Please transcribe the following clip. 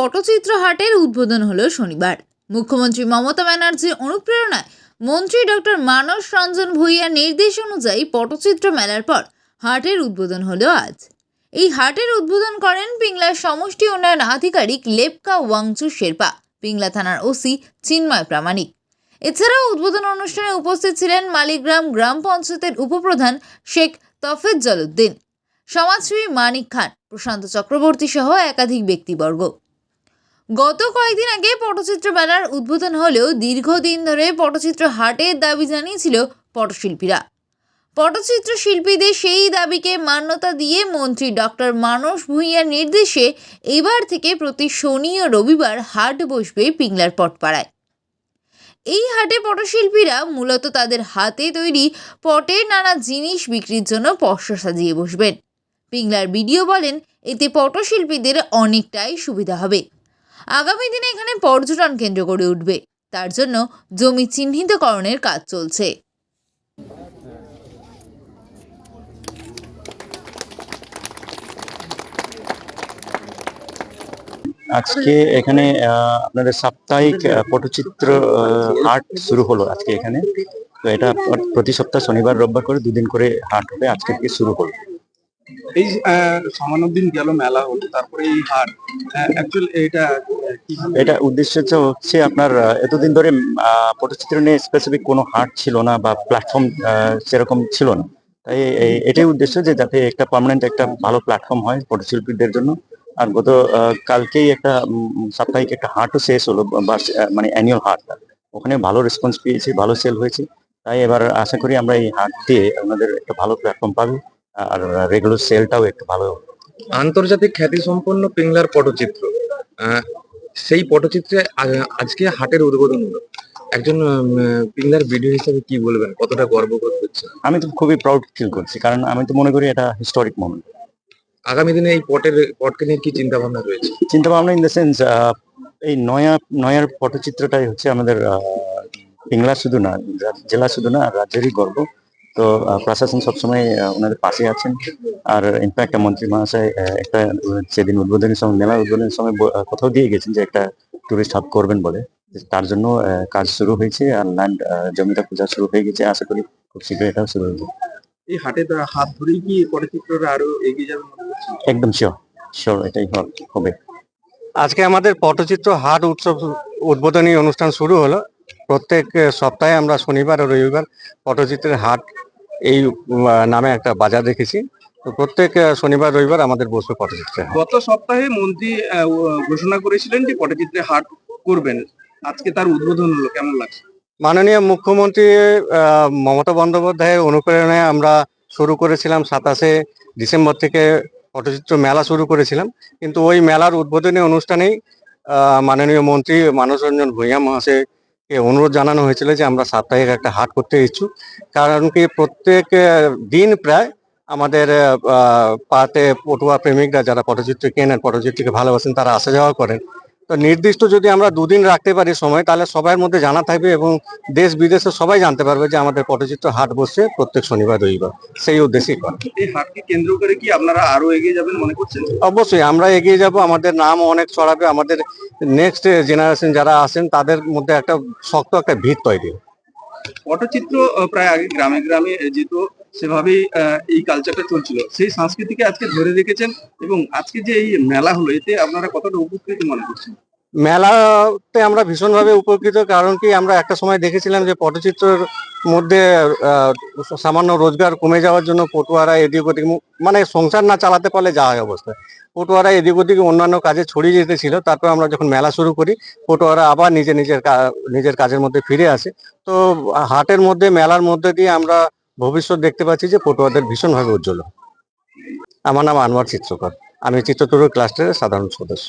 পটচিত্র হাটের উদ্বোধন হলো শনিবার। মুখ্যমন্ত্রী মমতা ব্যানার্জির অনুপ্রেরণায় মন্ত্রী ডক্টর মানস রঞ্জন ভূঁইয়ার নির্দেশ অনুযায়ী পটচিত্র মেলার পর হাটের উদ্বোধন হলো আজ। এই হাটের উদ্বোধন করেন পিংলার সমষ্টি উন্নয়ন আধিকারিক লেপকা ওয়াংচু শেরপা, পিংলা থানার ওসি চিন্ময় প্রামাণিক। এছাড়াও উদ্বোধন অনুষ্ঠানে উপস্থিত ছিলেন মালিগ্রাম গ্রাম পঞ্চায়েতের উপপ্রধান শেখ তফেজ্জল উদ্দিন, সমাজসেবী মানিক খান, প্রশান্ত চক্রবর্তী সহ একাধিক ব্যক্তিবর্গ। গত কয়েকদিন আগে পটচিত্র মেলার উদ্বোধন হলেও দীর্ঘদিন ধরে পটচিত্র হাটের দাবি জানিয়েছিল পটশিল্পীরা। পটচিত্র শিল্পীদের সেই দাবিকে মান্যতা দিয়ে মন্ত্রী ডক্টর মানস ভূঁইয়ার নির্দেশে এবার থেকে প্রতি শনি ও রবিবার হাট বসবে পিংলার পটপাড়ায়। এই হাটে পটশিল্পীরা মূলত তাদের হাতে তৈরি পটের নানা জিনিস বিক্রির জন্য পসরা সাজিয়ে বসবেন। পিংলার বিডিও বলেন, এতে পটশিল্পীদের অনেকটাই সুবিধা হবে। আগামী দিনে এখানে পর্যটন কেন্দ্র গড়ে উঠবে। তার জন্য জমি চিহ্নিতকরণের কাজ চলছে। আজকে এখানে আপনাদের সাপ্তাহিক পটচিত্র হাট শুরু হলো আজকে এখানে। তো এটা প্র- প্রতি সপ্তাহ শনিবার, রোববার করে দুদিন করে হাট হবে, আজকে থেকে শুরু হলো। এই সামান্য দিন গেল মেলা হলো, তারপরে এই হাট অ্যাকচুয়ালি এটা এটা উদ্দেশ্য হচ্ছে আপনার এতদিন ধরে পটচিত্র নিয়ে স্পেসিফিক কোনো হাট ছিল না বা প্ল্যাটফর্ম সেরকম ছিল না। তাই এটাই উদ্দেশ্য যে যাতে একটা পার্মানেন্ট একটা ভালো প্ল্যাটফর্ম হয় পটশিল্পীদের জন্য। আর গত কালকেই একটা সাপ্তাহিক একটা হাটও শেষ হলো মানে অ্যানুয়াল হাট। ওখানে ভালো রেসপন্স পেয়েছি, ভালো সেল হয়েছে। তাই এবার আশা করি আমরা এই হাট দিয়ে আপনাদের একটা ভালো প্ল্যাটফর্ম পাবো। আর রেগুলার সেলটাও একটু ভালো। আন্তর্জাতিক খ্যাতিসম্পন্ন পিংলার পটচিত্র সেই পটচিত্রে আজকে হাটের উদ্বোধন হলো। একজন পিংলার ভিডিও হিসেবে কি বলবেন? কতটা গর্ব গর্ববোধ হচ্ছে? আমি তো খুবই প্রাউড ফিল করছি কারণ আমি তো মনে করি এটা হিস্টোরিক মোমেন্ট আগামী দিনে এই পটের পটকে নিয়ে কি চিন্তা ভাবনা রয়েছে? চিন্তা ভাবনা ইন দ্য সেন্স এই নয়া নয়ার পটচিত্রটাই হচ্ছে আমাদের আহ, পিংলা শুধু না জেলা শুধু না রাজ্যেরই গর্ব। তো প্রশাসন সবসময় ওনাদের পাশে আছেন। আর ইনফ্যাক্ট মন্ত্রী মহাশয় একটা সেদিন উদ্বোধনের সময় মেলা উদ্বোধনের সময় কোথাও দিয়ে গেছেন যে একটা টুরিস্ট হাব করবেন বলে। তার জন্য কাজ শুরু হয়েছে আর ল্যান্ড জমিটা পূজা শুরু হয়ে গেছে। আশা করি খুব শীঘ্রই এটাও শুরু হয়ে যাবে এই হাটে তো হাত ধরেই কি পটচিত্ররা আরও এগিয়ে যাবে একদম শিওর শিওর এটাই হবে। আজকে আমাদের পটচিত্র হাট উৎসব উদ্বোধনী অনুষ্ঠান শুরু হলো। প্রত্যেক সপ্তাহে আমরা শনিবার ও রবিবার পটচিত্রের হাট এই নামে একটা বাজার রেখেছি তো প্রত্যেক শনিবার রবিবার আমাদের বসবে পটচিত্রের গত সপ্তাহে মন্ত্রী ঘোষণা করেছিলেন যে পটচিত্রে হাট করবেন। আজকে তার উদ্বোধন হলো কেমন লাগছে? মাননীয় মুখ্যমন্ত্রী মমতা বন্দ্যোপাধ্যায়ের অনুপ্রেরণায় আমরা শুরু করেছিলাম সাতাশে ডিসেম্বর থেকে পটচিত্র মেলা শুরু করেছিলাম। কিন্তু ওই মেলার উদ্বোধনী অনুষ্ঠানেই মাননীয় মন্ত্রী মানসরঞ্জন ভূঁইয়া মহাশয়কে অনুরোধ জানানো হয়েছিল যে আমরা সাপ্তাহিক একটা হাট করতে ইচ্ছুক কারণ কি প্রত্যেক দিন প্রায় আমাদের পাতে পটুয়া প্রেমিকরা যারা পটচিত্র কেনেন, পটচিত্রকে ভালোবাসেন, তারা আসা যাওয়া করেন। তো নির্দিষ্ট যদি আমরা দুদিন রাখতে পারি সময় তাহলে সবার মধ্যে জানা থাকবে এবং দেশ বিদেশে সবাই জানতে পারবে যে আমাদের পটচিত্র হাট বসছে প্রত্যেক শনিবার রবিবার। সেই উদ্দেশ্যেই করা। এই হাটকে কেন্দ্র করে কি আপনারা আরও এগিয়ে যাবেন মনে করছেন? অবশ্যই আমরা এগিয়ে যাব। আমাদের নাম অনেক ছড়াবে। আমাদের নেক্সট জেনারেশন যারা আসেন তাদের মধ্যে একটা শক্ত একটা ভিত তৈরি পটচিত্র প্রায় আগে গ্রামে গ্রামে যেত সেভাবেই এই কালচারটা চলছিল। সেই সংস্কৃতিকে আজকে ধরে রেখেছেন এবং আজকে যে এই মেলা হলো, এতে আপনারা কতটা উপকৃত মনে করছেন? মেলাতে আমরা ভীষণভাবে উপকৃত, কারণ কি আমরা একটা সময় দেখেছিলাম যে পটচিত্রের মধ্যে সামান্য রোজগার কমে যাওয়ার জন্য পটুয়ারা এদিক ওদিক মানে সংসার না চালাতে পারলে যা হয় অবস্থা। পটুয়ারা এদিক ওদিক অন্যান্য কাজে ছড়িয়ে যেতেছিল তারপর আমরা যখন মেলা শুরু করি, পটুয়ারা আবার নিজে নিজের নিজের কাজের মধ্যে ফিরে আসে। তো হাটের মধ্যে, মেলার মধ্যে দিয়ে আমরা ভবিষ্যৎ দেখতে পাচ্ছি যে পটুয়াদের ভীষণভাবে উজ্জ্বল। আমার নাম আনোয়ার চিত্রকর। আমি চিত্রতুর ক্লাস্টারের সাধারণ সদস্য।